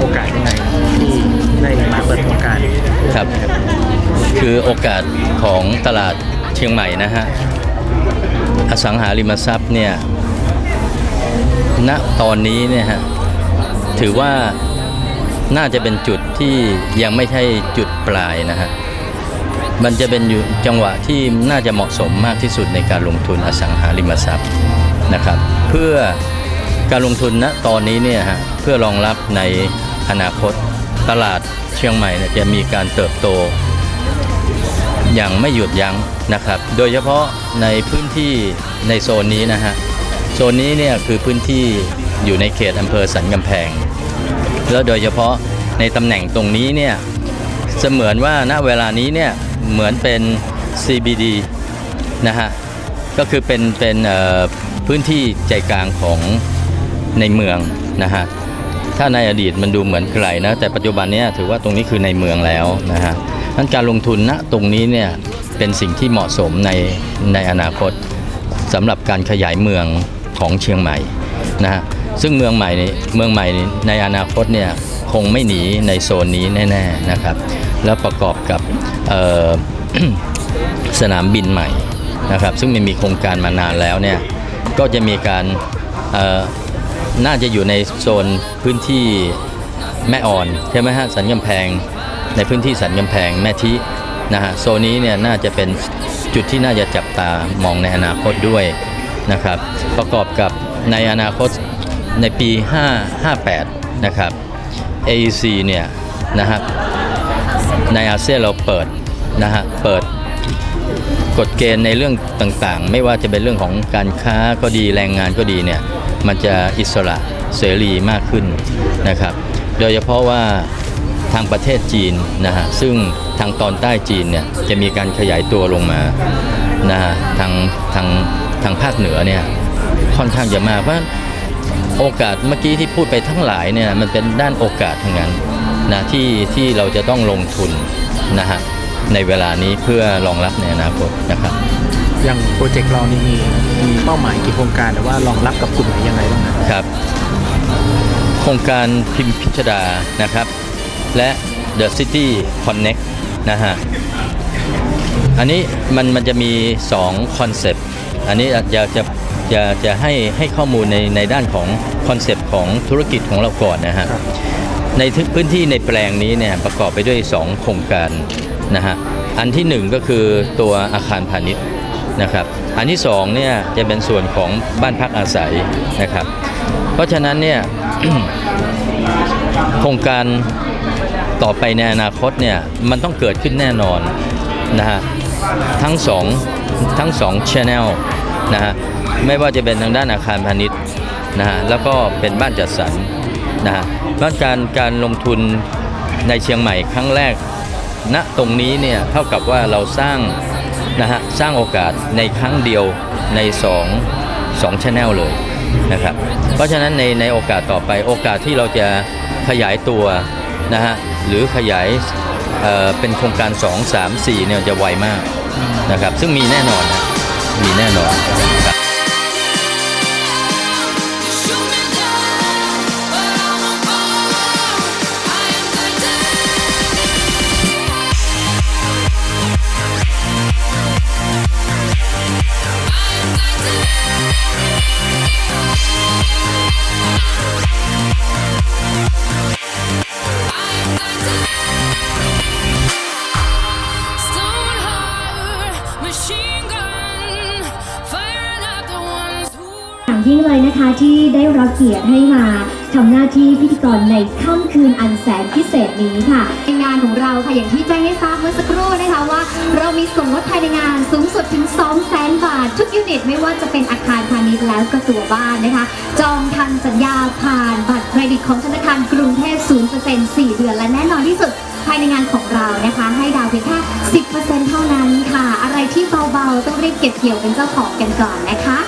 โอกาสยังไงที่ได้มาเปิดโครงการครับ คือโอกาสของตลาดเชียงใหม่นะฮะ อสังหาริมทรัพย์เนี่ย ณตอนนี้เนี่ยฮะถือว่าน่าจะเป็นจุดที่ยังไม่ใช่จุดปลายนะฮะมันจะเป็นอยู่จังหวะที่น่าจะเหมาะสมมากที่สุดในการลงทุนอสังหาริมทรัพย์นะครับ เพื่อการลงทุนณตอนนี้เนี่ยฮะเพื่อรองรับในอนาคตตลาดเชียงใหม่จะมีการเติบโต อย่างไม่หยุดยั้งนะครับ โดยเฉพาะในพื้นที่ในโซนนี้นะฮะ โซนนี้เนี่ยคือพื้นที่อยู่ในเขตอำเภอสันกำแพง แล้วโดยเฉพาะในตำแหน่งตรงนี้เนี่ยเสมือนว่าณเวลานี้เนี่ยเหมือนเป็น CBD นะฮะก็คือเป็นเป็นพื้นที่ใจกลางของในเมืองนะฮะถ้าในอดีตมันดูเหมือนไกลนะแต่ปัจจุบันนี้ถือว่าตรงนี้คือในเมืองแล้วนะฮะนั้นการลงทุนณตรงนี้เนี่ยเป็นสิ่งที่เหมาะสมในในอนาคตสำหรับการขยายเมือง ของเชียงใหม่นะฮะซึ่งเมืองใหม่นี้เมืองใหม่นี้ในอนาคตเนี่ยคงไม่หนีในโซนนี้แน่ๆนะครับ แล้วประกอบกับสนามบินใหม่นะครับ ซึ่งมันมีโครงการมานานแล้วเนี่ยก็จะมีการน่าจะอยู่ในโซนพื้นที่แม่อ่อนใช่ไหมฮะสันกำแพงในพื้นที่สันกำแพงแม่ทินะฮะโซนนี้เนี่ยน่าจะเป็นจุดที่น่าจะจับตามองในอนาคตด้วย นะครับ ประกอบกับในอนาคตในปี 558 นะครับ AEC เนี่ยนะครับในอาเซียนเราเปิดนะฮะเปิดกฎเกณฑ์ในเรื่องต่างๆ ไม่ว่าจะเป็นเรื่องของการค้าก็ดีแรงงานก็ดีเนี่ยมันจะอิสระเสรีมากขึ้นนะครับ โดยเฉพาะว่าทางประเทศจีนนะฮะซึ่งทางตอนใต้จีนเนี่ยจะมีการขยายตัวลงมานะฮะทางทาง ทางภาคเหนือเนี่ยค่อนข้างจะมากเพราะฉะนั้นโอกาสเมื่อกี้ที่พูดไปทั้งหลายเนี่ยมันเป็นด้านโอกาสทั้งนั้นนะที่ที่เราจะต้องลงทุนนะฮะในเวลานี้เพื่อรองรับในอนาคตนะครับ อย่างโปรเจกต์เรานี่มีมีเป้าหมายกี่โครงการหรือว่ารองรับกับกลุ่มไหนยังไงบ้างครับครับโครงการพิมพ์พิชดานะครับ และ The City Connect นะฮะอันนี้มันมันจะมี 2 คอนเซปต์ อันนี้จะจะจะจะให้ให้ข้อมูลในในด้านของคอนเซปต์ของธุรกิจของเราก่อนนะฮะในพื้นที่ในแปลงนี้เนี่ยประกอบไปด้วย 2 โครงการนะฮะอันที่ 1 ก็คือตัวอาคารพาณิชย์นะครับ อันที่2เนี่ยจะเป็นส่วนของบ้านพักอาศัยนะครับ เพราะฉะนั้นเนี่ยโครงการต่อไปในอนาคตเนี่ยมันต้องเกิดขึ้นแน่นอนนะฮะทั้งสองทั้งสองชแนล นะฮะไม่ว่าจะเป็นทางด้านอาคารพาณิชย์นะฮะแล้วก็เป็นบ้านจัดสรรนะฮะเพราะการการลงทุนในเชียงใหม่ครั้งแรกณตรงนี้เนี่ยเท่ากับว่าเราสร้างนะฮะสร้างโอกาสในครั้งเดียวใน2 2ชแนลเลยนะครับเพราะฉะนั้นในในโอกาสต่อไปโอกาสที่เราจะขยายตัวนะฮะหรือขยายเอ่อเป็นโครงการ 2 3 4เนี่ยจะไวมากนะครับซึ่งมีแน่นอนนะ มีแน่ ที่ได้รับเกียรติให้มาทำหน้าที่พิธีกรในค่ำคืนอันแสนพิเศษนี้ค่ะ ในงานของเราค่ะอย่างที่แจ้งให้ทราบเมื่อสักครู่นะคะว่า เรามีส่วนลดภายในงานสูงสุดถึง 2 0 0 0 0 0 บาท ทุกยูนิตไม่ว่าจะเป็นอาคารพาณิชย์แล้วก็ตัวบ้านนะคะ จองทันสัญญาผ่านบัตรเครดิตของธนาคารกรุงเทพ 0% 4 เดือนและแน่นอนที่สุดภายในงานของเรานะคะ ให้ดาวเพียงแค่ 10%เท่านั้นค่ะ อะไรที่เบาๆ ต้องรีบเก็บเกี่ยวเป็นเจ้าของกันก่อนนะคะ